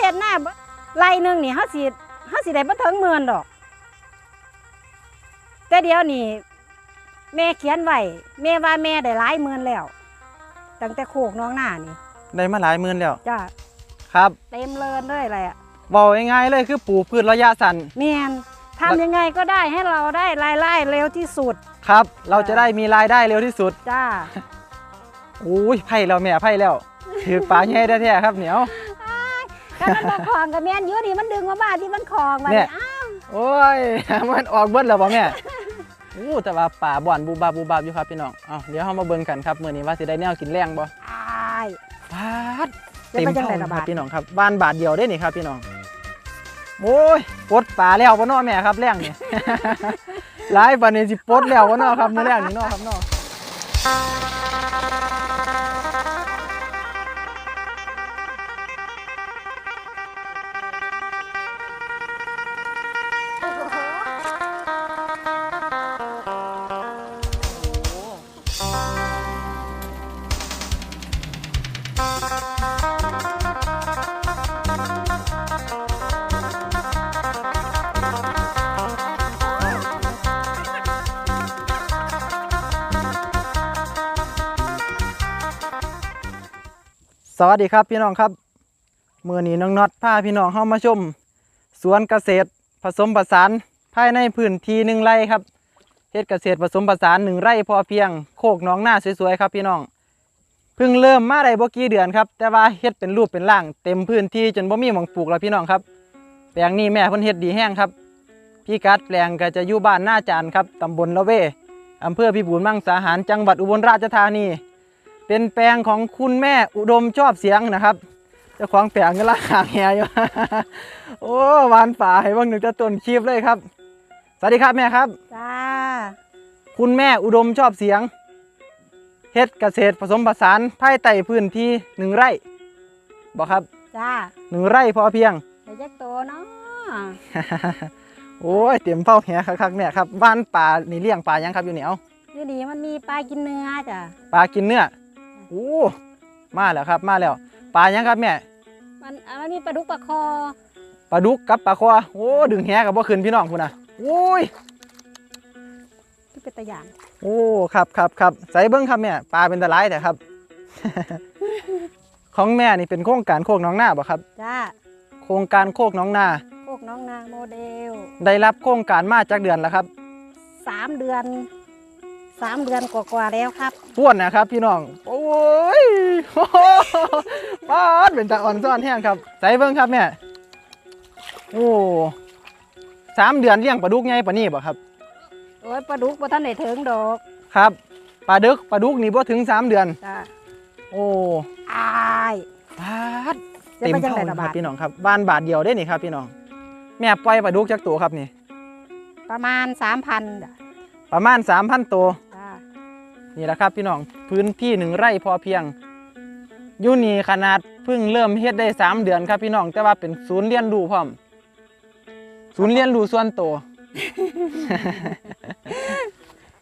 เฮ็ดหน้าไร่หนึงนี่เฮาสิเฮาสิได้บ่ถึงหมื่นดอก แต่เดี๋ยวนี้แม่เขียนไว้แม่ว่าแม่ได้หลายหมื่นแล้ว ตั้งแต่โคกน้องหน้านี่ได้มาหลายหมื่นแล้วจ้าครับเต็มเลินเลยแหละเว้าง่ายๆเลยคือปลูกพืชระยะสั้นแม่นทำยังไงก็ได้ให้เราได้รายได้เร็วที่สุด ครับ เราจะได้มีรายได้เร็วที่สุดจ้าอุ้ยไผ่แล้วแม่ไผ่แล้วถือปลาใหญ่แท้ๆครับเหนียว ถ้ามันบ่คลองกับแม่นอยู่นี่มันดึงมาบ้าที่มันคลองมาเนี่เนี่ยยอ้าวโอ้ย มันออกเบิดแล้วบ่แม่ อู้แต่ว่าป่าบ่อนบูบาบบูบาบอยู่ครับพี่น้องเอาเดี๋ยวเรามาเบิ่งกันครับมื้อนี้ว่าสิได้แนวกินแรงบ่อายปาดจะเต็มไปจังท้องไดล่ะครับบาดพี่น้องครับบ้านบาทเดียวได้นี่ครับพี่น้อง โอ้ยปลดปลาแล้วบ่เนาะแม่ครับแรงนี่ หลายปานนี้สิปลดแล้วบ่เนาะครับมื้อแรงนี่เนาะครับเนาะ วัสดีครับพี่น้องครับมื้อนี้น้องน็อตพาพี่น้องเข้ามาชม สวนเกษตรผสมผสานภายในพื้นที่หนึ่งไร่ครับเฮ็ดเกษตรผสมผสานหนึ่งไร่พอเพียงโคกน้องหน้าสวยๆครับพี่น้องเพิ่งเริ่มมาได้บ่กี่เดือนครับ แต่ว่าเฮ็ดเป็นรูปเป็นร่างเต็มพื้นที่จนบ่มีหม่องปลูกแล้วพี่น้องครับ แปลงนี้แม่เพิ่นเฮ็ดดีแห้งครับพี่กัดแปลงก็จะอยู่บ้านหน้าจานครับตำบลละเวอำเภอพิบูลมังสาหารจังหวัดอุบลราชธานี เป็นแปลงของคุณแม่อุดมชอบเสียงนะครับเจ้าของแปลงก็ราคาแฮอยู่โอ้หวานป่าให้เบิ่งหนึ่งจะต้นคลิปเลยครับ สวัสดีครับแม่ครับจ้าคุณแม่อุดมชอบเสียงเฮ็ดเกษตรผสมผสานภายใต้พื้นที่หนึ่งไร่บอกครับจ้าหนึ่งไร่พอเพียงเดี๋ยวจะโตเนาะโอ้ยเตรียมเป้าแหคักๆเนี่ยครับบ้านป่านี่เลี้ยงปลายังครับอยู่เหนียวอยู่ดีมันมีปลากินเนื้อจ้ะปลากินเนื้อโอ้มาแล้วครับมาแล้วปลายังครับแม่มันอะมันมีปลาดุกปลาคอปลาดุกกับปลาคอโอ้ดึงแหกับบ่ขึ้นพี่น้องพุ่นน่ะโอ้ยที่เป็นตะยานโอ้ครับครับครับใส่เบิ้งครับแม่ปลาเป็นตะไลแต่ครับ ของแม่นี่เป็นโครงการโคกน้องนาบ่ครับจ้าโครงการโคกน้องนาพวกน้องนางโมเดล ได้รับโครงการมาจากเดือนแล้วครับสามเดือน สามเดือนกว่าๆแล้วครับป้วนนะครับพี่น้อง โอ้ยโอ้โหป้าดเป็นตาอ่อนซ่อนแห้งครับ ใส่เบิ้งครับแม่ โอ้สามเดือนเลี้ยงปลาดุกไงปลานี่บ่ครับ โอ้ยปลาดุกบ่ทันได้ถึงดอกครับ ปลาดึกปลาดุกนี่บ่ถึงสามเดือน จ้าโอ้อายปาดจะเต็มไปจังเท่าไดนะล่ะครับาบดพี่น้องครับบ้านบาทเดียวได้นี่ครับพี่น้อง แม่ปล่อยปลาดุกจากตัวครับนี่ ประมาณสามพันจ้ะประมาณ3,000ตัวจ้า นี่แหละครับพี่น้องพื้นที่หนึ่งไร่พอเพียงอยู่นี่ขนาดเพิ่งเริ่มเฮ็ดได้ 3 เดือนครับพี่น้องแต่ว่าเป็นศูนย์เรียนรู้พร้อม ศูนย์เรียนรู้ส่วนตัว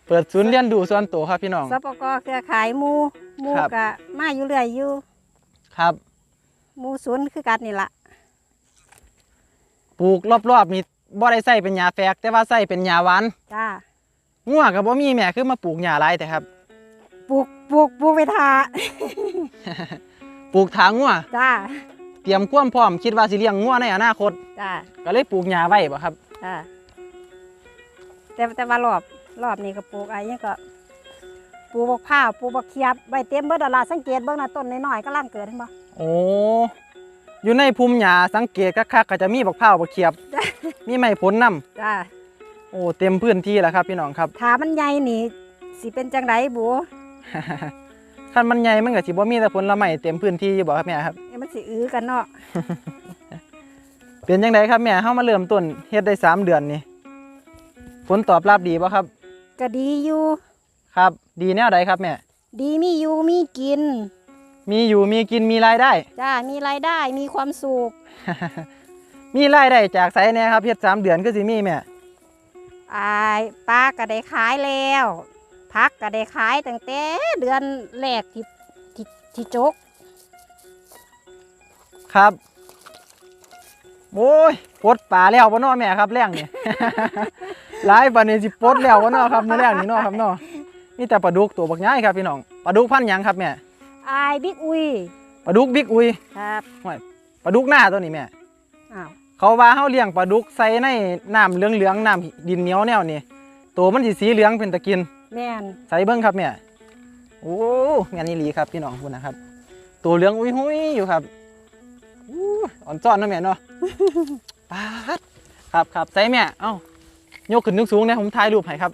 เปิดศูนย์เรียนรู้ส่วนตัวครับพี่น้องสปกเครือข่ายหมูหมูครับกะมาอยู่เรื่อยอยู่ครับหมูศูนย์คือกันนี่ละปลูกรอบๆนี่บ่ได้ใส่เป็นหญ้าแฝกแต่ว่าใส่เป็นหญ้าหวานจ้างัวก็บ่มีแม่คือมาปลูกหญ้าหลายแต่ครับป ลูกปลูกปลูกไปทาปลูกถางงัวจ้าเตรียมความพร้อมคิดว่าสิเลี้ยงงัวในอนาคตจ้าก็เลยปลูกหญ้าไว้บ่ครับจ้าแต่แต่ว่ารอบรอบนี้ก็ปลูกอะไรเนี่ยก็ปลูกบักพร้าวปลูกบักเขียบใบเต็มเบิดดาราสังเกตเบิ่งนะต้นน้อยๆก็ล่างเกิดเห็นบ่โอ้อยู่ในภูมิหญ้าสังเกตคักๆก็จะมีบักพร้าวบักเขียบ มีไม้ผลนํจ้าโอ้เต็มพื้นที่แล้วครับพี่น้องครับถ้ามันใหญ่นี่สิเป็นจังไดบู คันมันใหญ่มันก็สิบ่มีแต่ผลไม้เต็มพื้นที่อยู่บ่ครับแม่ครับ เอ้ยมันสิอื้อกันเนาะเป็นจังไดครับแม่เฮามาเริ่มต้นเฮ็ดได้สามเดือนนี่ผลตอบรับดีบ่ครับ ก็ดีอยู่ ครับ ดีแนวใดครับแม่ ดีมีอยู่มีกิน มีอยู่มีกินมีรายได้ จ้า มีรายได้มีความสุข มีรายได้จากไสแหน่ครับเฮ็ดสามเดือนคือสิมีแม่ อายปลาก็ได้ขายแล้ว พักก็ได้ขายตั้งแต่เดือนแรกที่ที่ที่จก ครับโอ้ยปลดปลาแล้วบ่เนาะแม่ครับแรงนี่ หลายปานนี้สิปลดแล้วบ่เนาะครับมื้อแรกนี่เนาะครับเนาะมีแต่ปลาดุกตัวบักใหญ่ครับพี่น้องปลาดุกพันธุ์หยังครับแม่อายบิ๊กอุยปลาดุกบิ๊กอุยครับปลาดุกหน้าตัวนี้แม่อ้าวเขาว่าเฮาเลี้ยงปลาดุกใส่ในน้ำเหลืองๆน้ำดินเหนียวแนวนี้ ตัวมันสิสีเหลืองเป็นตะกิน แม่นใส่เบิ่งครับแม่โอ้แม่นอีหลีครับพี่น้องพุ่นนะครับ ตัวเหลืองอุ้ยหุยอยู่ครับอู้อ่อนจ้อนเนาะแม่เนาะปาดครับครับใส่แม่เอ้ายกขึ้นนึกสูงๆเนี่ยผมถ่ายรูปให้ครับ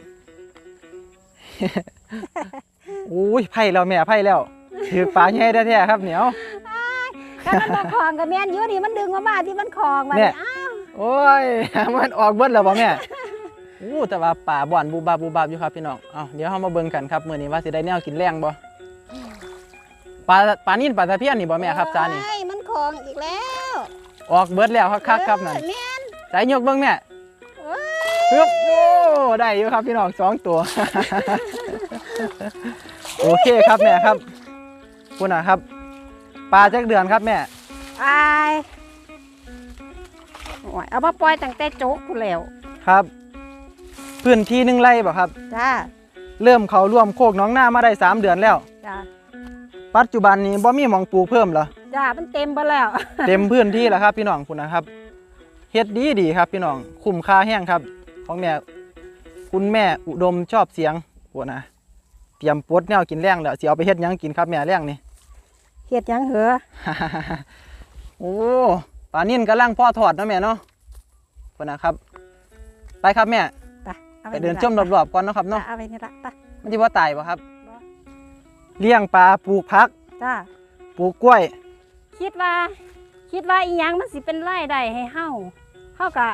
โอ้ยไผ่แล้วแม่ไผ่แล้วถือปลาใหญ่แท้ๆครับเหนียวถ้ามันบ่คลองกับแม่นอยู่นี่มันดึงออกมาที่มันคลองมาแม่เนี่ยอ้าวโอ้ยมันออกเบิดแล้วบ่แม่ อู้แต่ว่าป่าบ่อนบูบาบบูบาบอยู่ครับพี่น้องเอาเดี๋ยวเรามาเบิ่งกันครับมื้อนี้ว่าสิได้แนวกินแรงบ่ปลาปลานิ่นปลาตะเพียนนี่บ่แม่ครับจ้านี่ โอ้ยมันคลองอีกแล้วออกเบิดแล้วคักๆครับนั่นเออแม่นใจยกเบิ่งแม่โอ้ยปึ๊บโอ้ได้อยู่ครับพี่น้องสองตัว โอเคครับแม่ครับคุณน่ะครับ ปลาจักเดือนครับแม่ อายโอ้ยเอามาปล่อยตั้งแต่โจ๊กพู้นแล้ว ครับ พื้นที่หนึ่งไร่บ่ครับ จ้า เริ่มเขาร่วมโคกหน้องหน้ามาได้สามเดือนแล้ว จ้า ปัจจุบันนี้บ่มีหมองปลูกเพิ่มเหรอ จ้า มันเต็มไปแล้ว เต็มพื้นที่แล้วครับ พี่น้องคุณนะครับ เฮ็ดดีดีครับ พี่น้อง คุ้มค่าแห้งครับ ของแม่คุณแม่อุดมชอบเสียงปวดนะเตรียมปลดแนวกินแรงแล้วสิเอาไปเฮ็ดหยังกินครับแม่แรงนี่ เฮ็ดหยังเหรอ โอ้ปลานิ่นกำลังพ่อถอดเนาะแม่เนาะปวดนะครับ ไปครับแม่ ไปอาไปเดินชมรอบๆก่อนเนาะครับเนาะเนาะเอาไปนี่ละไปมันสิว่าตายบ่ครับบ่เลี้ยงปลาปลูกผักจ้าปลูกกล้วย คิดว่า คิดว่าอีหยังมันสิเป็นรายได้ให้เฮาเฮาก็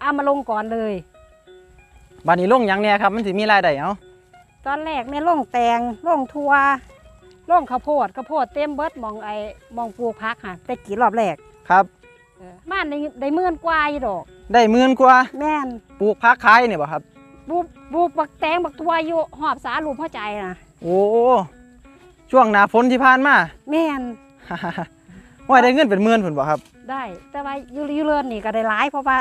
เอามาลงก่อนเลยบัดนี้ลงหยังเนี่ยครับ มันสิมีรายได้เอ้าตอนแรกแม่ลงแตงลงทัวลงข้าวโพดข้าวโพดเต็มเบิดหมองไอ้หมองปลูกพักค่ะแต่กี่รอบแรกครับบ้านได้ได้หมื่นกว่าอยู่ดอก ได้หมื่นกว่า แม่นปลูกผักขายนี่บ่ครับ บูบูบักแตงบักทัวอยู่หอบสาลูกพ่อใจนะโอ้ช่วงหน้าฝนที่ผ่านมา แม่น ว่าได้เงินเป็นหมื่นผุนบ่ครับ ได้ แต่ว่าอยู่อยู่เรือนนี่ก็ได้หลายเพราะว่า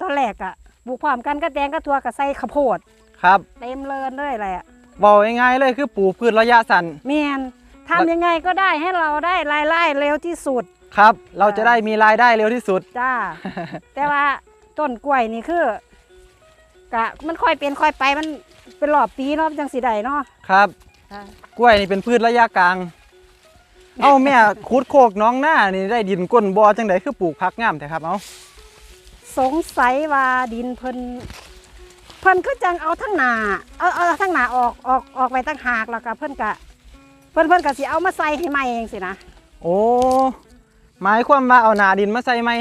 ตอนแรกอะปลูกพร้อมกันก็แตงก็ทัวก็ใส่ข้าวโพดครับเต็มเรือนเลยแหละบอกง่ายๆเลยคือปลูกพืชระยะสั้นแม่นทำยังไงก็ได้ให้เราได้รายได้เร็วที่สุด ครับ เราจะได้มีรายได้เร็วที่สุดจ้าแต่ว่าต้นกล้วยนี่คือ กะมันค่อยเป็นค่อยไปมันเป็นรอบปีเนาะจังสีใดเนาะครับกล้วยนี่เป็นพืชระยะกลาง เอ้าแม่ขุดโคกหน้องหน้านี่ได้ดินก้นบ่อจังไดคือปลูกผักงามแต่ครับเอ้าสงสัยว่าดินเพิ่นเพิ่นคือจังเอาทั้งหนาเอาเอาทั้งหนาออกออกออกไปตั้งหากแล้วก็เพิ่นกะ เพิ่นเพิ่นกะสิเอามาใส่ให้ใหม่เองสินะโอ้หมายความว่าเอาหนาดินมาใส่ไหม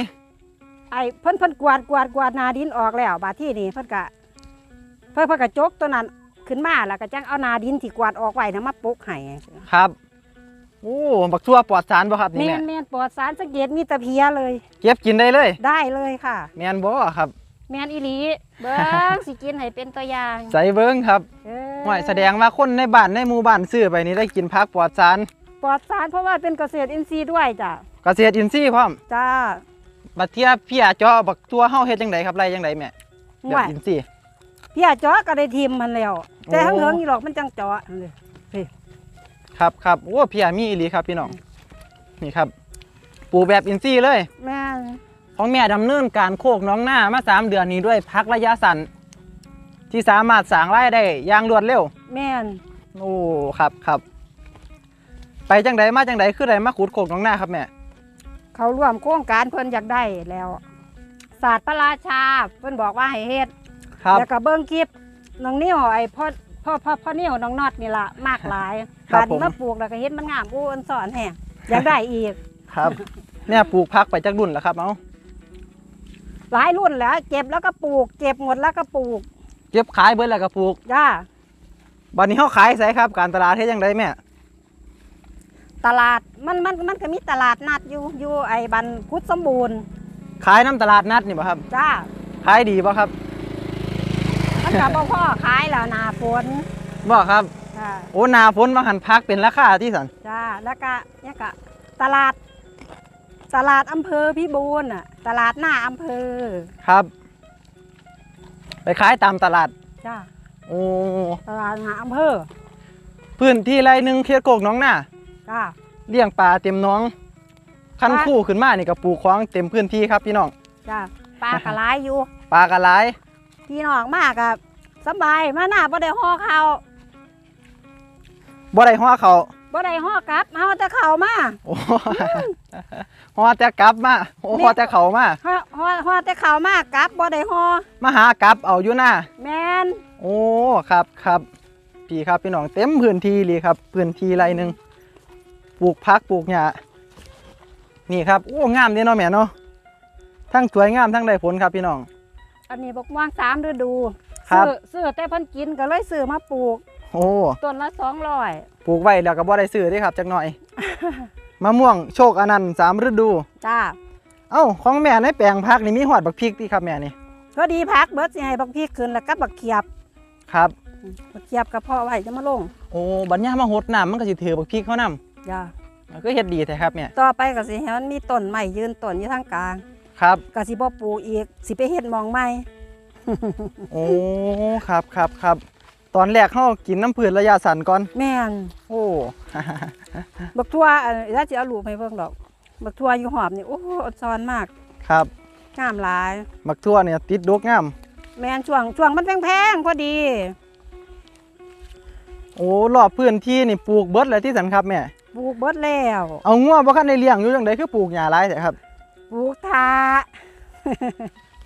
ไอ้เพิ่นเพิ่นกวาดกวาดกวาดหนาดินออกแล้วบาดที่นี่เพิ่นกะ เพิ่นเพิ่นกะจกตัวนั้นขึ้นมาแล้วก็จังเอาหนาดินที่กวาดออกไว้นะมาปลูกให้จังซี้นะครับโอ้บักทั่วปลอดสารบ่ครับนี่แม่แม่นแม่นปลอดสารสังเกตมีแตะเพียเลย เก็บกินได้เลย ได้เลยค่ะ แม่นบ่ครับ แม่นอีหลีเบิ้ง สิกินให้เป็นตัวอย่างใส่เบิ่งครับเออหมายแสดงว่าคนในบ้านในหมู่บ้านซื้อไปนี่ได้กินผักปลอดสารปลอดสารเพราะว่าเป็นเกษตรอินทรีย์ด้วยจ้ะเกษตรอินทรีย์พร้อมจ้าบัดเทียบพี่อาจอบักตัวเฮาเฮ็ดจังไดครับไรจังไดแม่แบห่วบยอินทรีย์ พี่อาเจาะก็ได้ทิมมันแล้วแต่โอ้ทั้งเหิงนี่หรอกมันจังเจาะเลยครับครับโอ้พี่อามีอีหลีครับพี่น้องนี่ครับปลูกแบบอินทรีย์เลย แม่นของแม่ดำเนินการโคกน้องหน้ามาสามเดือนนี้ด้วยพักระยะสั้นที่สามารถสร้างรายได้อย่างรวดเร็ว แม่นโอ้ครับครับ ไปจังไดมาจังไดคือไดมาขุดโคกน้องหน้าครับแม่เขาร่วมโครงการเพิ่นอยากได้แล้วศาสตร์พระราชาเพิ่นบอกว่าให้เฮ็ด ครับแล้วก็เบิ่งคลิปน้องนิ้วไอ้พ่อพ่อพ่อพ่อนิ้วน้องนอดนี่ล่ะมากหลายครับบาดนี้ผมมาปลูกแล้วก็เฮ็ดมันงามอู้อันสอนแห้งอยากได้อีก ครับ เนี่ยปลูกพักไปจักรุ่นแล้วครับเอาหลายรุ่นแล้วเก็บแล้วก็ปลูก เก็บหมดแล้วก็ปลูกเก็บขายเบิดแล้วก็ปลูกจ้าบัดนี้เฮาขายไสครับ การตลาดเฮ็ดจังไดแม่ ตลาดมันมันมันก็มีตลาดนัดอยู่อยู่ไอ้บันพุทธสมบูรณ์ขายน้ำตลาดนัดนี่บ่ครับ จ้าขายดีบ่ครับมัน กับพ่อขายแล้วหนาฝนบ่ครับ จ้าโอ้หนาฝนมาหันพักเป็นราคาที่สันจ้าแล้วก็เนี่ยก็ตลาด ตลาดอำเภอพิบูลน่ะ ตลาดหน้าอำเภอครับ ไปขายตามตลาด จ้าโอ้ตลาดหน้าอำเภอพื้นที่ไรหนึ่งเคียดโกกหน้องหน้าจ้า เลี้ยงปลาเต็มหน้อง คันปลาคู่ขึ้นมานี่กับปลูกของเต็มพื้นที่ครับพี่น้อง จ้าปลากระไรอยู่ปลากระไร พี่น้องมากกับสบายมาหน้าบ่ได้ห่อข้าวบ่ได้หัวเขาบ่ได้ห่อกลับเฮาแต่เข้าวมาโอ้หัวแต่กลับมาโอ้หัวแต่เขามาห่อห่อห่อแต่เข้าวมากลับบ่ได้ห่อมาหากลับเอาอยู่หน้าแม่นโอ้ครับครับพี่ครับพี่น้องเต็มพื้นที่เลยครับพื้นที่ไรหนึ่งปลูกพักปลูกหญ้านี่ครับโอ้งามเด้เนาะแม่เนาะทั้งสวยงามทั้งได้ผลครับพี่น้อง อันนี้บอกว่างสามฤดูครับ ซื้อซื้อแต่เพิ่นกินก็เลยซื้อมาปลูกโอ้ต้นละ200ปลูกไว้แล้วก็บ่ได้ซื้อเด้ครับจักหน่อย มะม่วงโชคอนันต์สามฤดู จ้าเอ้าของแม่ในแปลงพักนี่มีหอดบักพริกที่ครับแม่นี่พอดีพักเบิดสิให้บักพี่ขึ้นแล้วก็บักเขียบครับ บักเขียบกับพ่อไว้จะมาลงโอ้บัดยามมาหดน้ำมันก็สิถือบักพริกเขานำจ้าก็เฮ็ดดีแท้ครับแม่ต่อไปก็สิให้มันมีต้นใหม่ยืนต้นอยู่ทางกลาง ครับก็สิบ่ปลูกอีกสิไปเฮ็ดหมองใหม่ โอ้ครับครับครับตอนแรกเขากินน้ำพืชระยะสั้นก่อน แม่นโอ้ บักทั่วเอ่อถ้าสิเอารูปให้เบิ่งดอก บักทั่วอยู่หอบนี่โอ้อดซอนมากครับงามหลาย มักทั่วเนี่ยติดดกงาม แม่นช่วงช่วงมันแพงๆพอดี โอ้รอบพื้นที่นี่ปลูกเบิดเลยที่สันครับแม่ ปลูกเบิดแล้ว เอางัวบ่คันได้เลี้ยงอยู่จังไดคือปลูกหญ้าหลายแต่ครับ ปลูกทา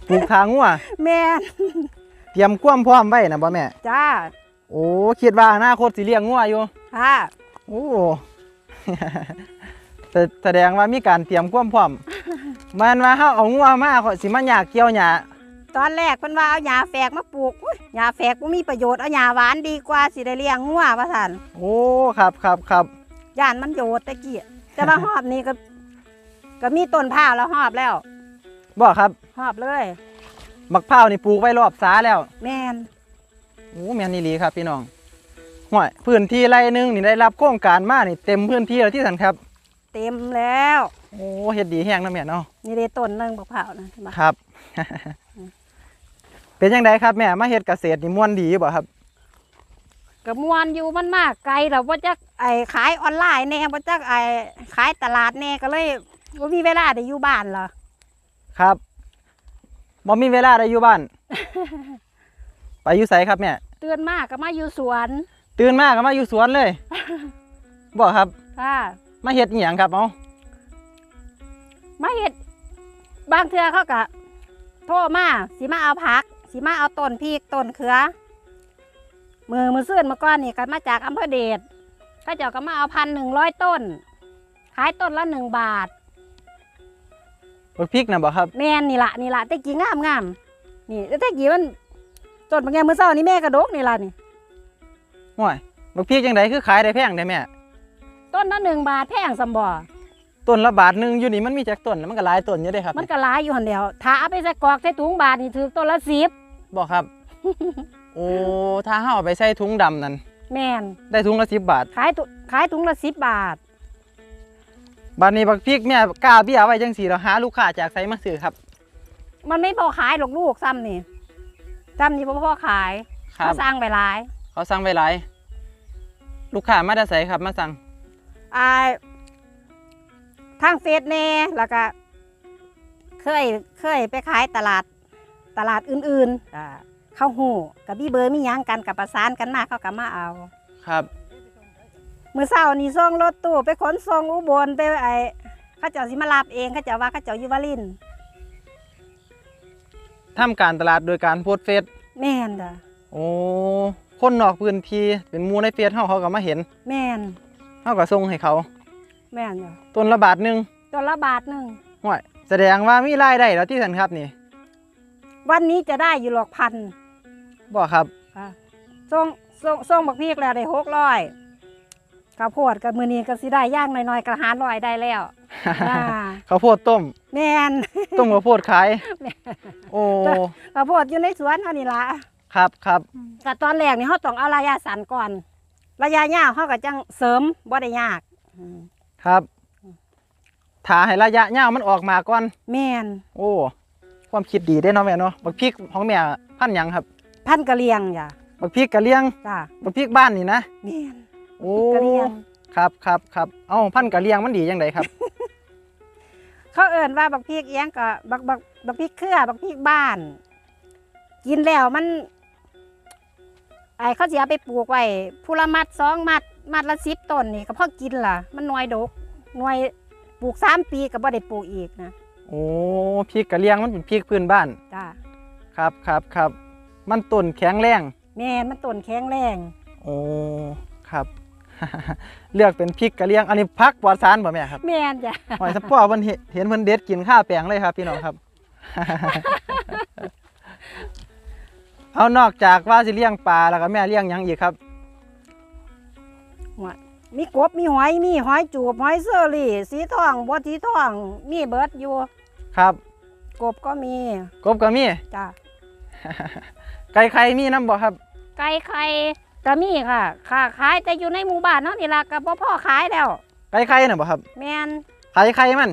ปลูกทางงัวแม่นเตรียมความพร้อมไว้นะบ่แม่ จ้า โอ้คิดว่าอนาคตสิเลี้ยงงัวอยู่ค่ะโอ้แสแสดงว่ามีการเตรียมความพร้อมมันว่าเฮาเอางัวมาเขาสิมาหยากเกี่ยวหญ้าตอนแรกเพิ่นว่าเอาหญ้าแฝกมาปลูกอุ๊ยหญ้าแฝกบ่มีประโยชน์เอาหญ้าหวานดีกว่าสิได้เลี้ยงงัวว่าซั่นโอ้ครับครับครับย่านมันโยดตะกี้แต่ว่าหอบนี่ก็ ก็มีต้นผ้าวแล้วหอบแล้วบ่ครับหอบเลยมักพร้าวนี่ปลูกไว้รอบสาแล้วแม่นโอ้แม่นอี่ลีครับพี่น้องห่วยพื้นที่ไรหนึงนี่ได้รับโครงการมานี่เต็มพื้นที่แล้วที่สันครับ เต็มแล้วโอ้เฮ็ดดีแห้งนะแม่เนาะนี่ได้ต้นหนึงบักพร้าวนะเห็นปะครับ เป็นยังไงครับแม่มาเฮ็ดเกษตรนี่ม่วนดีอยู่บ่ครับกระมวลอยู่มันมากไกลแล้วว่าจะไอ้ขายออนไลน์แน่ว่าจะไอ้ขายตลาดแน่ก็เลย ว่ามีเวลาได้อยู่บ้านเหรอ ครับบ่มีเวลาได้อยู่บ้าน ไปอยู่ไสครับแม่เตือนมากก็มาอยู่สวน ตื่นมาก็มาอยู่สวนเลยบ่ครับ ค่ะ มาเฮ็ดอีหยังครับเอ้ามาเห็ด บางเทื่อเขาก็โทรมาสิมาเอาผัก สิมาเอาต้นพริกต้นเขือ มือมือซื่นเมื่อก่อนนี่ก็มาจากอำเภอเดชก็เจ้าก็มาเอาพันหนึ่งร้อยต้น ขายต้นละหนึ่งบาท บักพริกน่ะบ่ครับแม่นนี่ละนี่ละแต่กี่งามงามนี่แต่กี่มันต้นบางแงมือเศร้านี่แม่กระดกนี่ละนี่ห่วยบักพริกจังไดคือขายได้แพงได้แม่ต้นละหนึ่งบาทแพงสำบ่ต้นละบาทหนึงอยู่นี่มันมีจักต้นมันก็หลายต้นอยู่เด้ครับ มันก็หลายอยู่หันเดียวถ้าเอาไปใส่กรอกใส่ถุงบาทนี่ถือต้นละสิบบ่ครับ โอ้ถ้าเฮาเอาไปใส่ถุงดำนั่นแม่นได้ถุงละ10บาท ขายตุขายถุงละสิบบาท บัดนี้บักพริกแม่กล้าเบี้ยไว้จังซี่แล้วหาลูกค้าจากไสมาซื้อครับ มันไม่พอขายหรอกลูกซ้ำนี่ซ้ำนี่บ่พอขายครัเขาบ สร้างไปหลายเขาสั่งไว้หลายลูกค้ามาได้ไสครับมาสั่งอ่าทางเฟซแน่แล้วก็ เคยเคยไปขายตลาดตลาดอื่นๆอ่าเข้าหูกับบี้เบอร์มีหยังกันกับประสานกันมาเขาก็มาเอา ครับ มื่อเช้านี่ส่งรถตู้ไปขนส่งอุบลไปไอ้เขาเจ้าสิมารับเองเขาเจ้าว่าเขาเจ้าอยู่วารินทร์ทำการตลาดโดยการโพสต์เฟซแม่นจ้ะโอ้คนนอกพื้นที่เป็นหมู่ในเฟซเฮาเขาก็มาเห็นแม่นเฮาก็ส่งให้เขา แม่นจ้ะต้นละบาทหนึงตัวละบาทหนึ่งห่วยแสดงว่ามีรายได้แล้วที่สันครับนี่วันนี้จะได้อยู่หรอกพันบ่ครับค่ะส่งส่งส่งบักพีกแล้วได้หกร้อย ข้าวโพดกับมือนี้ก็สิได้ย่างหน่อยๆกระหารร้อยได้แล้วอ่าข้าวโพดต้มแม่นต้มข้าวโพดขายโอ้ข้าวโพดอยู่ในสวนเท่านี้ละครับครับแต่ตอนแรกนี่เขาต้องเอาระยะสั้นก่อน ระยะยาวเขาก็จังเสริมบ่ได้ยากอืมครับถาให้ระยะยาวมันออกมาก่อนแม่นโอ้ความคิดดีได้เนาะแม่เนาะบักพริกของแม่พันธุ์หยังครับ พันกะเลียงจ้ะบักพริกกะเลียงจ้ะบักพริกบ้านนี่นะแม่น โอ้กะเลียง ครับครับครับเอ้าพันธุ์กะเลียงมันดียังไงครับ เขาเอิ่นว่าบักพริกเอียงก็บักบักบักพริกเครือบักพริกบ้าน กินแล้วมัน ไอ้เขาสิเอาไปปลูกไว้ผู้ละมัดสองมัดมัดละสิบต้นนี่ก็พอกินล่ะ มันหน่วยดกหน่วยปลูกสามปีก็บ่ได้ปลูกอีกนะโอ้พริกกะเลียงมันเป็นพริกพื้นบ้าน จ้าครับครับครับ มันต้นแข็งแรง แม่นมันต้นแข็งแรง โอ้ ครับ เลือกเป็นพริกกะเลียงอันนี้พักปลอดสารบ่แม่ครับแม่นจ้ะหอยสปอร์เพิ่นเห็นเห็นเพิ่นเด็ดกินข้าวแปลงเลยครับ พี่น้องครับ เอานอกจากว่าสิเลี้ยงปลาแล้วก็แม่เลี้ยงหยังอีกครับมีกบมีหอยมีหอยจูบหอยเซอรี่สีทองบัวสีทองมีเบิดอยู่ ครับ กบก็มีกบก็มีจ้ะไก่ไข่มีน้ำบ่ครับ ไก่ไข่ ก็มีค่ะค่ะขายแต่อยู่ในหมู่บ้านเนาะนี่ล่ะก็บ่พอขายแล้วไก่ไข่น่ะบ่ครับ แม่นขายไข่มัน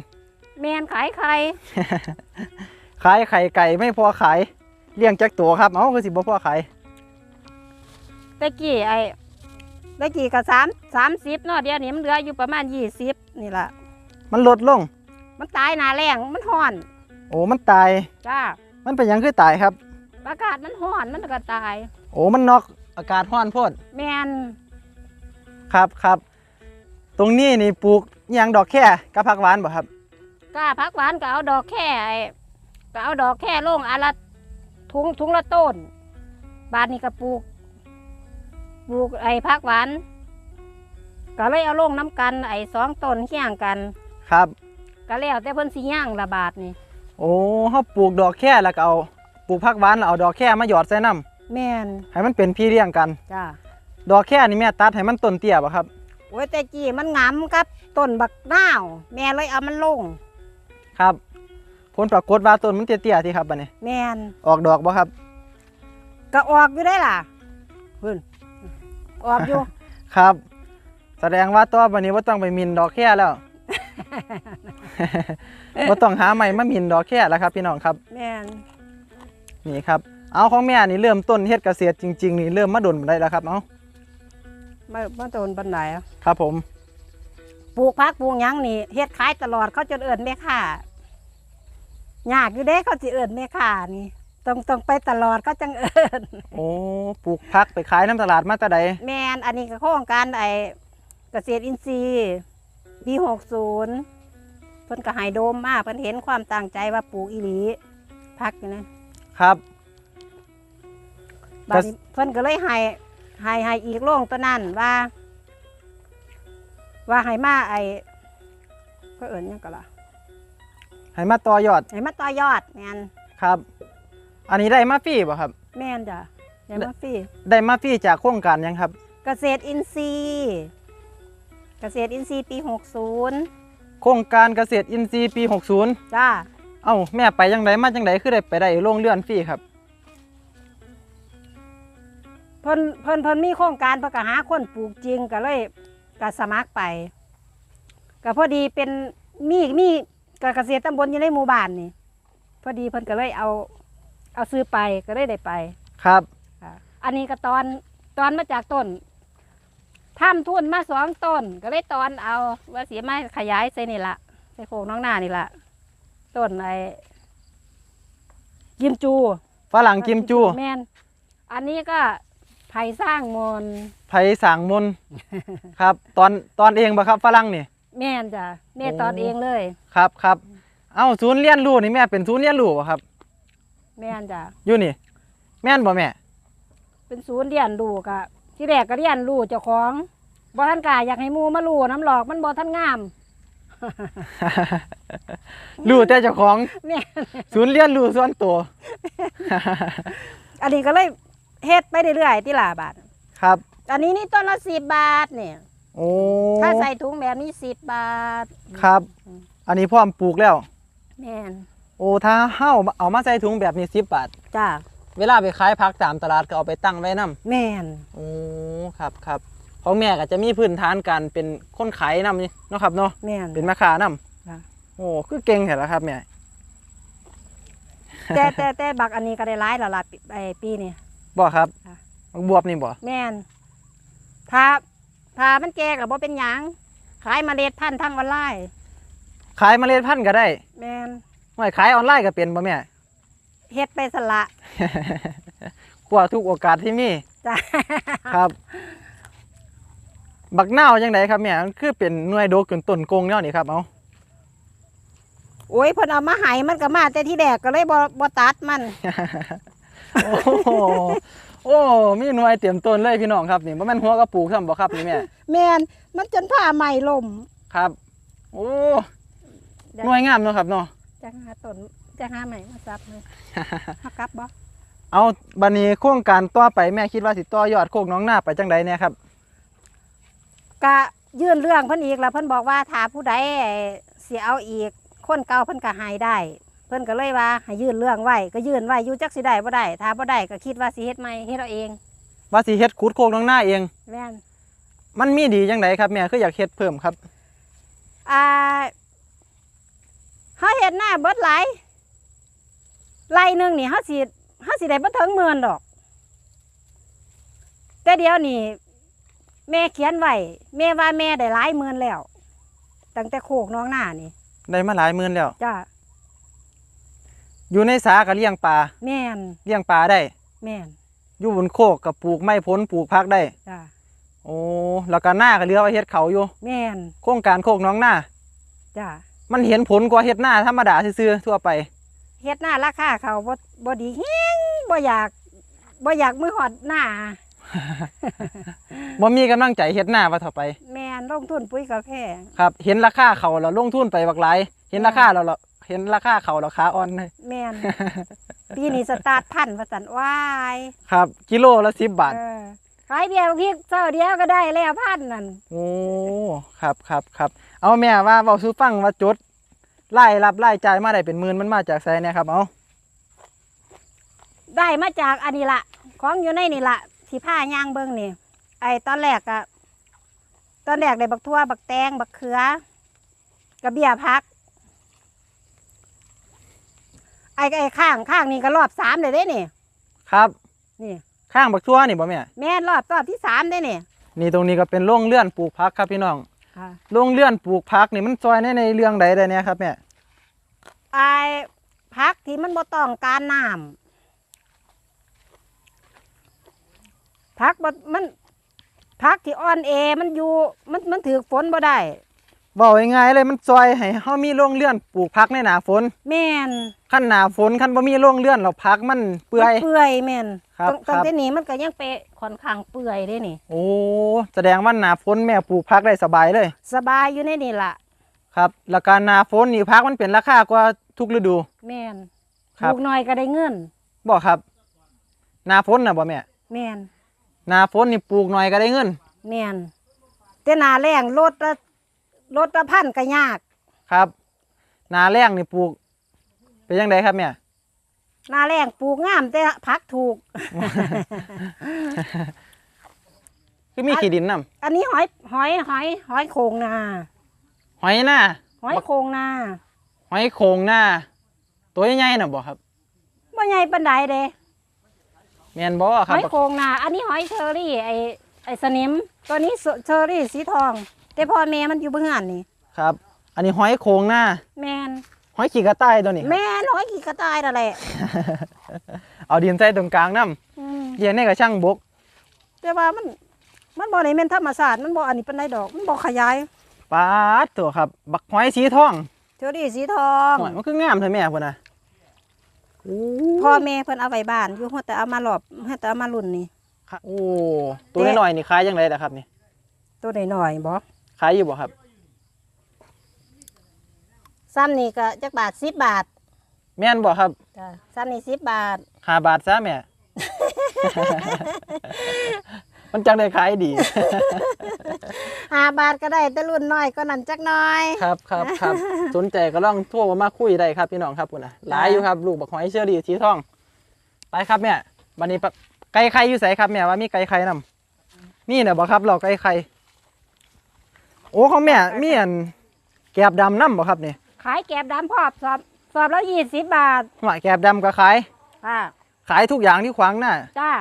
แม่นขายไข่ขายไข่ไก่ไม่พอขายเลี้ยงจักตัวครับเอ้าคือสิบ่พอขายตะกี้ไอ้ตะกี้ก็สามสามสิบเนาะเดี๋ยวนี้มันเหลืออยู่ประมาณยี่สิบนี่ล่ะมันลดลง มันตายหนาแรงมันห่อน โอ้มันตายจ้ามันเป็นหยังคือตายครับ อากาศมันห่อนมันก็ตาย โอ้มันนอก อากาศร้อนโพดแม่นครับครับ ตรงนี้นี่ปลูกอหยังดอกแค่กับผักหวานบ่ครับกล้าพักหวานก็เอาดอกแค่ไอ้ก็เอาดอกแค่ลงอาละทุงทุงละต้น บาทนี้ก็ปลูกปลูกไอ้พักหวานก็เลยเอาลงน้ำกัน ไอ้สองต้นเคียงกันครับ ก็แล้วแต่เพิ่นสิย่างละบาทนี่โอ้เขาปลูกดอกแค่แล้วก็เอาปลูกผักหวานแล้วเอาดอกแค่มาหยอดใส่น้ แม่นำให้มันเป็นพี่เลี้ยงกัน จ้าดอกแค่นี่แม่ตัดให้มันต้นเตี้ยบ่ครับ โอ้ยแต่กี้มันงามกับต้นบักนาว แม่เลยเอามันลง ครับ ผลปรากฏว่าต้นมันเตี้ยๆที่ครับบัดนี้ แม่นออกดอกบ่ครับ ก็ออกอยู่ได้ล่ะเพิ่นออกอยู่ ครับ แสดงว่าต่อบัดนี้บ่ต้องไปมินดอกแค่แล้ว บ่ต้องหาใหม่มามินดอกแค่แล้วครับ พี่น้องครับ แม่นนี่ครับ เอาของแม่นี่เริ่มต้นเฮ็ดเกษตรจริงๆนี่เริ่มมาดนได้แล้วครับเอามามาต้นปันไหนอะครับผม ปลูกพักปลูกหยังนี่เฮ็ดขายตลอดเขาจนเอิ้นแม่ค้ายากอยู่เด้เขาสิเอิ้นแม่ค้านี่ต้องต้องไปตลอดเขาจังเอิ้นโอ้ปลูกผักไปขายน้ำตลาดมาแตะใดแม่นอันนี้ก็โครงการไอ้เกษตรอินทรีย์ปี60เพิ่นก็ให้โดมมาเพิ่นเห็นความตั้งใจว่าปลูกอีหลีพักอยู่นะครับ บัดนี้เพิ่นก็เลยให้ให้ให้อีกโรงตัวนั้นว่า ว่าให้มาไอ้ก็เอิ้นหยังก็ล่ะให้มาต่อยอดให้มาต่อยอดแม่นครับ อันนี้ได้มาฟรีบ่ครับ แม่นจ้ะให้มาฟรีได้มาฟรีจากโครงการหยังครับ เกษตรอินทรีย์เกษตรอินทรีย์ปี 60 โครงการเกษตรอินทรีย์ปี 60 จ้าเอ้าแม่ไปจังไดมาจังไดคือได้ไปได้โรงเรือนฟรีครับ เพิ่นเพิ่นเพิ่นมีโครงการเพิ่นก็หาคนปลูกจริงก็เลยก็สมัครไปก็พอดีเป็นมีมีก็เกษตรตำบลอยู่ในหมู่บ้านนี่ พอดีเพิ่นก็เลยเอาเอาซื้อไปก็เลยได้ไปครับ ค่ะอันนี้ก็ตอนตอนมาจากต้นทำทุนมาสองต้น ก็เลยตอนเอาว่าเสียมาขยายใส่นี่ละใส่โคกน้องหน้านี่ละต้นไอ้ยิมจูฝรั่งกิมจู แมนอันนี้ก็ ไผ่สร้างมนต์ไผสางมนต์ ครับ ตอนตอนเองบ่ครับฝรั่งนี่แม่นจ้ะแม่โอ้ตอนเองเลย ครับครับเอ้าศูนย์เรียนรู้นี่แม่เป็นศูนย์เรียนรู้บ่ครับ แม่นจ้ะอยู่นี่ แม่นบ่แม่ เป็นศูนย์เรียนรู้กะที่แรกก็เรียนรู้เจ้าของบ่ท่านกาอยากให้หมูมารู้น้ำหลอกมันบ่ท่านงาม รู้แต่เจ้าของแม่น ศูนย์เรียนรู้ส่วนตัว อันนี้ก็เลย เฮ็ดไปเรื่อยๆที่ลาบาทครับ อันนี้นี่ต้นละสิบบาทเนี่ยโอ้ถ้าใส่ถุงแบบนี้สิบบาทครับ อันนี้พร้อมปลูกแล้ว แม่นโอ้ถ้าเฮาเอามาใส่ถุงแบบนี้10บาทจ้าเวลาไปขายผักตามตลาดก็เอาไปตั้งไว้นํแม่นโอ้ครับครับของแม่ก็จะมีพื้นฐานการเป็นคนขายนำนี่เนาะครับเนาะแม่นเป็นแม่ค้านำค่ะโอ้คือเก่งแท้ละครับแม่แต่แต่แต่บักอันนี้ก็ได้ร้ายแล้วล่ะปีไอ้ปีนี้ บ่ครับค่ะบักบวบนี่บ่แม่นถ้าถ้ามันแก่ก็บ่เป็นหยังขายเมล็ดพันธุ์ทางออนไลน์ ขายเมล็ดพันธุ์ก็ได้แม่นไม่ขายออนไลน์ก็เป็นบ่แม่เฮ็ดไปสละกว่าทุกโอกาสที่มีจ้ะครับ บักนาวจังไดครับแม่มันคือเป็นหน่วยโดกจนต้นกงแนวนี่ครับเอาโอ้ยเพิ่นเอามาให้มันก็มาแต่ที่แรกก็เลยบ่บ่ตัดมัน โอ้โหโอ้มีหน่วยเตรียมต้นเลยพี่น้องครับนี่บ่แม่นหัวกระปูกซ้ำบ่ครับนี่แม่แม่นมันจนผ้าใหม่ล่มครับ โอ้หน่วยงามเนาะครับเนาะจะหาต้นจะหาใหม่มาซับเลยมากลับบ่เอาบัดนี้โครงการต่อไปแม่คิดว่าสิต่อยอดโคกน้องหน้าไปจังใดเนี่ยครับก็ยื่นเรื่องเพิ่นอีกแล้วเพิ่นบอกว่าถ้าผู้ใดสิเอาอีกคนเก่าเพิ่นก็ให้ได้เพิ่นก็เลยว่าให้ยื่นเรื่องไว้ก็ยื่นไว้อยู่จักสิได้บ่ได้ถ้าบ่ได้ก็คิดว่าสิเฮ็ดใหม่เฮ็ดเอาเองว่าสิเฮ็ดขุดโคกน้องหน้าเอง แม่นมันมีดีจังไดครับแม่คืออยากเฮ็ดเพิ่มครับอ่าเฮาเฮ็ดหน้าเบิดหลายไร่หนึงนี่เฮาสิเฮาสิได้บ่ถึงหมื่นดอก แต่เดี๋ยวนี้แม่เขียนไว้แม่ว่าแม่ได้หลายหมื่นแล้วตั้งแต่โคกน้องหน้านี่ได้มาหลายหมื่นแล้วจ้า อยู่ในสาก็เลี้ยงปลาแม่นเลี้ยงปลาได้ แม่นอยู่บนโคกกับปลูกไม้พ้นปลูกพักได้ จ้าโอ้แล้วก็หน้าก็เหลือไว้เฮ็ดเขาอยู่ แม่นโครงการโคกน้องหน้า จ้ามันเห็นผลกว่าเฮ็ดหน้าธรรมดาซื่อๆทั่วไป เฮ็ดหน้าราคาเขาบ่บ่ดีแฮงบ่อยากบ่อยากมือหอดหน้า บ่มีกำลังใจเฮ็ดหน้าว่าเท่าไป แม่นลงทุนปุ๋ยก็แพงครับ เห็นราคาเขาแล้วลงทุนไปบักหลาย เห็นราคาแล้วเรา เห็นราคาเขาแล้วขาอ่อนเลยแม่นปีนี้สตาร์ทพันว่าซั่นว้ายครับ กิโลละ10บาทเออขายเดียวพี่เจ้าเดียวก็ได้แล้วพันนั่นโอ้ครับครับครับเอาแม่ว่าเบาสู้ฟังว่าจดไล่รับไล่จ่ายมาได้เป็นหมื่นมันมาจากไสเนี่ยครับเอาได้มาจากอันนี้ละของอยู่ในนี่ละที่ผ้ายางเบิ่งนี่ไอ้ตอนแรกอะตอนแรกได้บักทั่วบักแตงบักเขือกระเบียพัก ไอ้ไอ้ข้างข้างนี่ก็รอบสามเลยเด้นี่ครับ นี่ ข้างบักทั่วนี่บ่แม่แม่นรอบรอบที่สามได้นี่นี่ตรงนี้ก็เป็นโรงเลื่อนปลูกพักครับพี่น้องค่ะโรงเลื่อนปลูกพักนี่มันซอยในในเรื่องใดได้เนี่ยครับแม่ไอ้พักที่มันบ่ต้องการน้ำพักบ่มันพักที่อ่อนเอมันอยู่มันมันถือฝนบ่ได้ บอกง่ายๆเลยมันซอยให้เฮามีโรงเลื่อนปลูกพักในหนาฝนแม่นขั้นหนาฝนขั้นบ่มีโรงเลื่อนเราพักมันเปื่อยมันเปื่อยแม่นครับตรงครัตรงบที่นี้มันก็ยังเปะค่อนข้างเปื่อยเด้นี่ โอ้แสดงว่าหนาฝนแม่ปลูกพักได้สบายเลยสบายอยู่ในนี่ล่ะครับแล้วการหนาฝนนี่พักมันเป็นราคากว่าทุกฤดู แม่นครับ ลูกน้อยก็ได้เงินบอกครับหนาฝนน่ะบ่แม่แม่นหนาฝนนี่ปลูกหน่อยก็ได้เงิน แม่นแต่หนาแรงรถละ รถละพันก็ยาก ครับหนาแรงนี่ปลูก เป็นยังไงครับแม่หนาแรงปลูกงามแต่พักถูก คือมีขี้ดินนํอันนี้หอยหอยหอยหอยโขงนา หอยหน้าหอยโขงนา หอยโขงหน้า ตัวใหญ่ๆน่ะบ่ครับบ่ใหญ่ปานใดเด้แม่นบ่หครับอยโขงนา อันนี้หอยเชอรี่ไอไอสนิม ตัวนี้เชอรี่สีทอง แต่พ่อแม่มันอยู่เบื้องหลังนี่ครับ อันนี้หอยโขงหน้าแมนหอยขี้กระต่ายตัวนี้ครับแม่นหอยขี้กระต่ายนั่นแหละเอาดินใส่ตรงกลางน้อืมำเลี้ยงในกระช่างบกแต่ว่ามันมันบ่ได้แม่นธรรมศาสตร์มันบ่อันนี้ปานใดดอก มันบ่ขยายปาดตัวครับ บักหอยสีทองเชอรี่สีทองหอยมันคืองามเถอะแม่พุ่นน่ะโอ้พ่อแม่เพิ่นเอาไว้บ้านอยู่หัวแต่เอามาหลอบให้แต่เอามารุ่นนี่ค่ะโอ้ตัวน้อยๆนี่ขายยังไงล่ะครับนี่ ตัวน้อยๆบ่ ขายอยู่บ่ครับ ซ้ำนี่ก็จักบาท10บาทแม่นบ่ครับจ้ะซ้ำนี่10บาท ห้าบาทซะแม่ มันจังได้ขายดี ห้าบาทก็ได้แต่รุ่นน้อยก็นั่นจักหน้อย ครับครับครับ สนใจก็ลองโทั่วมาคุยได้ครับพี่น้องครับพุ่นน่ะหลายอยู่ครับลูกบักหอยเชื่อดีสีทอง ไปครับแม่บัดนี้ปะไก่ไข่อยู่ไสครับแม่ว่ามีไก่ไข่นํมีน่ะบ่ครับเราไก่ไข่ โอ้ของแม่มีอันแกบดำนํบ่ครับนี่ขายแกบดำพอบสอบสอบละยี่สิบบาทหมาแกบดำก็ขายค่ะขายทุกอย่างที่ขวางหน้าจ้า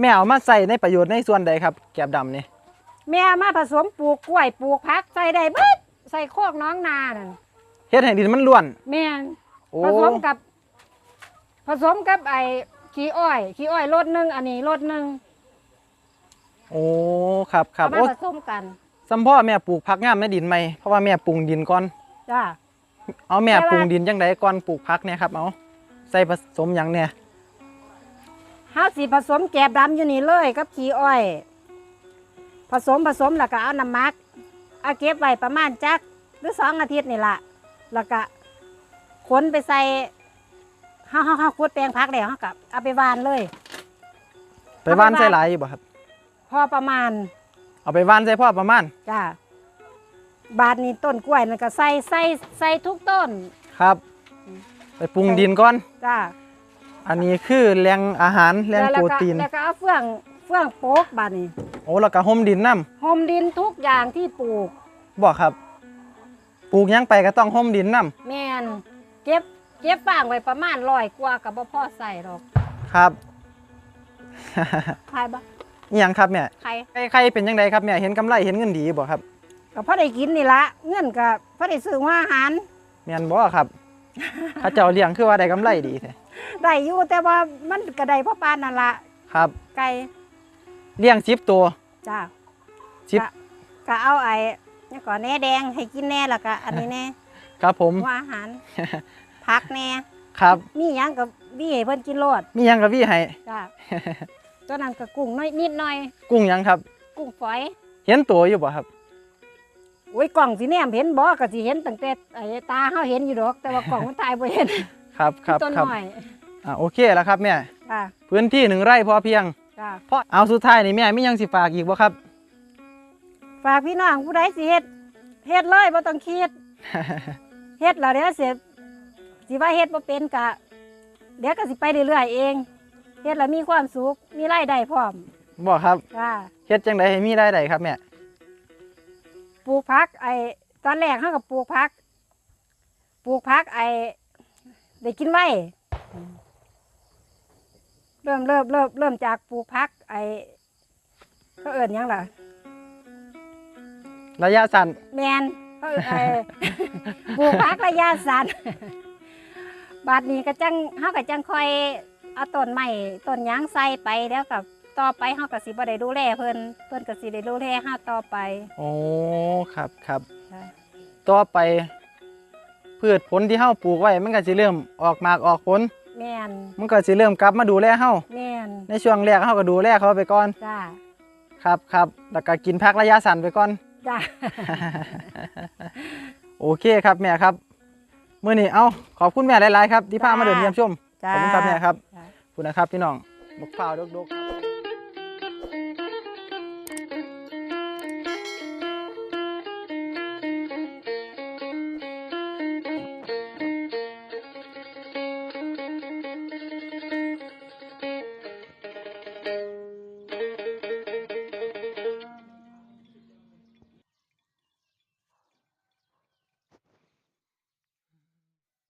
แม่เอามาใส่ในประโยชน์ในส่วนใดครับ แกบดำนี่แม่มาผสมปลูกกล้วยปลูกพักใส่ได้เบิดใส่โคกน้องนานั่นเฮ็ดให้ดินมันล้วน แม่นโอ้ผสมกับ ผสมกับไอ้ขี้อ้อยขี้อ้อยรสหนึ่งอันนี้รสหนึ่งโอ้ครับครับเอามาโอ้ผสมกัน สัมพ่อแม่ปลูกผักงามในดินไหมเพราะว่าแม่ปรุงดินก่อน จ้า เอาแม่แต่ว่า ปรุงดินจังไดก่อนปลูกผักเนี่ยครับเอาใส่ผสมหยังเนี่ยเฮาสิผสมแกบดำอยู่นี่เลยกับขี้อ้อย ผสมผสมแล้วก็เอาน้ำมักเอาเก็บไว้ประมาณจักหรือสองอาทิตย์นี่ล่ะ แล้วก็ขนไปใส่เฮาเฮาเฮาขุดแปลงพักแล้วเฮากับเอาไปหวานเลย ไปว่านเอาไป ใส่ว่านหลายอยู่บ่ครับ พอประมาณ เอาไปว่านใส่พ่อประมาณจ้าบาทนี้ต้นกล้วยนั่นก็ใส่ใส่ใส่ทุกต้น ครับ ไปปรุงดินก่อน จ้าอันนี้คือแหล่งอาหารแหล่งแล้วโปรก็ตีนแล้วก็เอาเฟื่องเฟื่องโป๊กบาทนี้โอ้แล้วก็ห่มดินน้ห่มดินทุกอย่างที่ปลูกำบอกครับ ปลูกหยังไปก็ต้องห่มดินน้แมนเก็บเก็บฟางไว้ประมาณร้อยกว่ากับบ่พอใส่หรอกำครับขายบ่ อหยังครับแม่ใครใครใครเป็นยังไงครับแม่เห็นกำไรเห็นเงินดีบ่ครับก็พอได้กินนี่ละเงินก็พอได้ซื้อหัวอาหารแม่นบ่ครับเข้าเจ้าเลี้ยงคือว่าได้กำไรดีแท้ได้อยู่แต่ว่ามันก็ได้เพราะปานนั่นละครับไก่เลี้ยงสิบตัว จ้าสิบก็ก็เอาไอ้นี่ก่อนแหน่แดงให้กินแหน่แล้วก็อันนี้แหน่ครับผมหัวอาหารผักแหน่ครับ มีหยังก็มีให้เพิ่นกินโลดมีหยังกับพี่ให้ จ้า ตัวนั้นก็กุ้งน้อยนิดหน่อย กุ้งหยังครับ กุ้งฝอยเห็นตัวอยู่บ่ครับ โอ้ยกล่องสิแนมเห็นบ่ก็สิเห็นตั้งแต่ไอ้ตาเฮาเห็นอยู่ดอก แต่ว่ากล่องมันถ่ายบ่เห็นครับครับต้นครับหน่อยอ่าโอเคแล้วครับแม่จ้าพื้นที่หนึ่งไร่พอเพียงจ้าเพราะเอาสุดท้ายนี่แม่มีหยังสิฝากอีกบ่ครับ ฝากพี่น้องผู้ใดสิเฮ็ดเฮ็ดเลยบ่ต้องคิด เฮ็ดแล้วเดี๋ยวสิสิว่าเฮ็ดบ่เป็นกะ เดี๋ยวก็สิไปเรื่อยๆเอง เฮ็ดแล้วมีความสุขมีรายได้พร้อมบ่ครับจ้าเฮ็ดจังไดให้มีรายได้ครับแม่ปลูกผัก ไอ้ตอนแรกเฮาก็ปลูกผัก ปลูกผักไอ้ได้กินไว้เริ่มเริ่มเริ่มเริ่มจากปลูกผัก ไอ้เขาเอิ้นหยังล่ะ ระยะสั้นแมนเขาเอิ้นไอ้ ปลูกผักระยะสั้นบาดนี้ก็จังเฮาก็จังค่อย เอาต้นไม้ต้นหยางใส่ไปแล้วกับต่อไปเฮาก็สิบ่ได้ดูแลเพิ่นเพิ่นก็สิได้ดูแลเฮาต่อไปโอ้ครับครับค่ะต่อไป พืชผลที่เฮาปลูกไว้ มันก็สิเริ่มออกหมากออกผล แม่นมันก็สิเริ่มกลับมาดูแลเฮาแม่นในช่วงแรกเฮาก็ดูแลเขาไปก่อน จ้าครับครับแล้วก็กินพักระยะสั้นไปก่อน จ้า โอเคครับแม่ครับ มื้อนี้เอาขอบคุณแม่หลาย ๆ ครับ ที่พามาเดินเยี่ยมชม ขอบคุณครับแม่ครับจ้าขอบ คุณนะครับพี่น้องบกเปล่าดกๆครับ